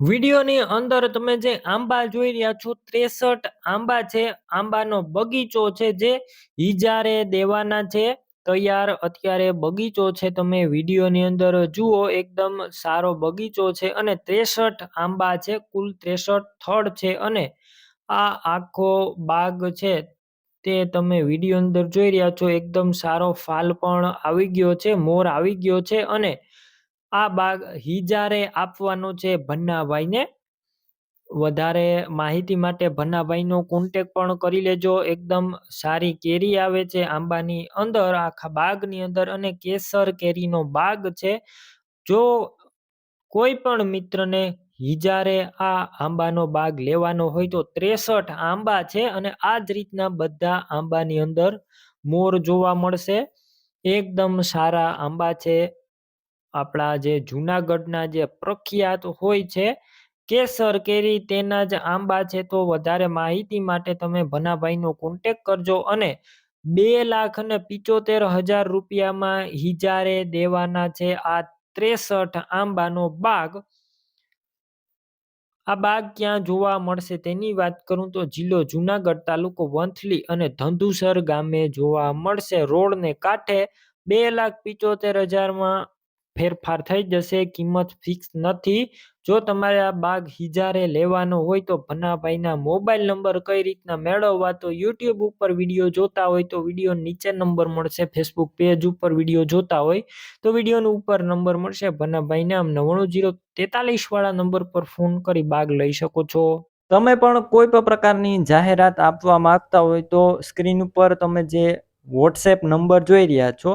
વિડીયોની અંદર તમે જે આંબા જોઈ રહ્યા છો, ત્રેસઠ આંબા છે. આંબાનો બગીચો છે જે ઈજારે દેવાના છે. તૈયાર અત્યારે બગીચો છે. તમે વિડીયોની અંદર જુઓ, એકદમ સારો બગીચો છે અને ત્રેસઠ આંબા છે. કુલ ત્રેસઠ થડ છે અને આ આખો બાગ છે તે તમે વીડિયો અંદર જોઈ રહ્યા છો. એકદમ સારો ફાલ પણ આવી ગયો છે, મોર આવી ગયો છે અને આ બાગ હિજારે આપવાનો છે ભન્નાભાઈને. વધારે માહિતી માટે ભન્નાભાઈનો કોન્ટેક પણ કરી લેજો. એકદમ સારી કેરી આવે છે આંબાની અંદર. આખા બાગની અંદર અને કેસર કેરીનો બાગ છે. જો કોઈ પણ મિત્રને હિજારે આ આંબાનો બાગ લેવાનો હોય તો ત્રેસઠ આંબા છે અને આ જ રીતના બધા આંબાની અંદર મોર જોવા મળશે. એકદમ સારા આંબા છે. આપણા જે જૂનાગઢના જે પ્રખ્યાત હોય છે, કેસર કેરી તેના જ આંબા છે, તો વધારે માહિતી માટે તમે ભનાભાઈનો કોન્ટેક કરજો અને બે લાખ અને પિચોતેર હજાર રૂપિયામાં હિજારે દેવાના છે આ ત્રેસઠ આંબાનો બાગ. આ બાગ ક્યાં જોવા મળશે તેની વાત કરું તો જિલ્લો જુનાગઢ તાલુકો વંથલી અને ધંધુસર ગામે જોવા મળશે. રોડને કાંઠે બે લાખ પિચોતેર હજારમાં ફેરફાર થઈ જશે, કિંમત ફિક્સ નથી. જો તમારે આ બાગ હિજારે લેવાનો હોય તો ભનાભાઈના મોબાઈલ નંબર કઈ રીતના મેળવવા તો યુટ્યુબ ઉપર વીડિયો જોતા હોય તો વીડિયો નીચે નંબર મળશે, ફેસબુક પેજ ઉપર વીડિયો જોતા હોય તો વિડીયોનો ઉપર નંબર મળશે. ભનાભાઈના નવ્વાણું જીરો તેતાલીસ વાળા નંબર પર ફોન કરી બાગ લઈ શકો છો. તમે પણ કોઈ પણ પ્રકારની જાહેરાત આપવા માંગતા હોય તો સ્ક્રીન ઉપર તમે જે વોટ્સએપ નંબર જોઈ રહ્યા છો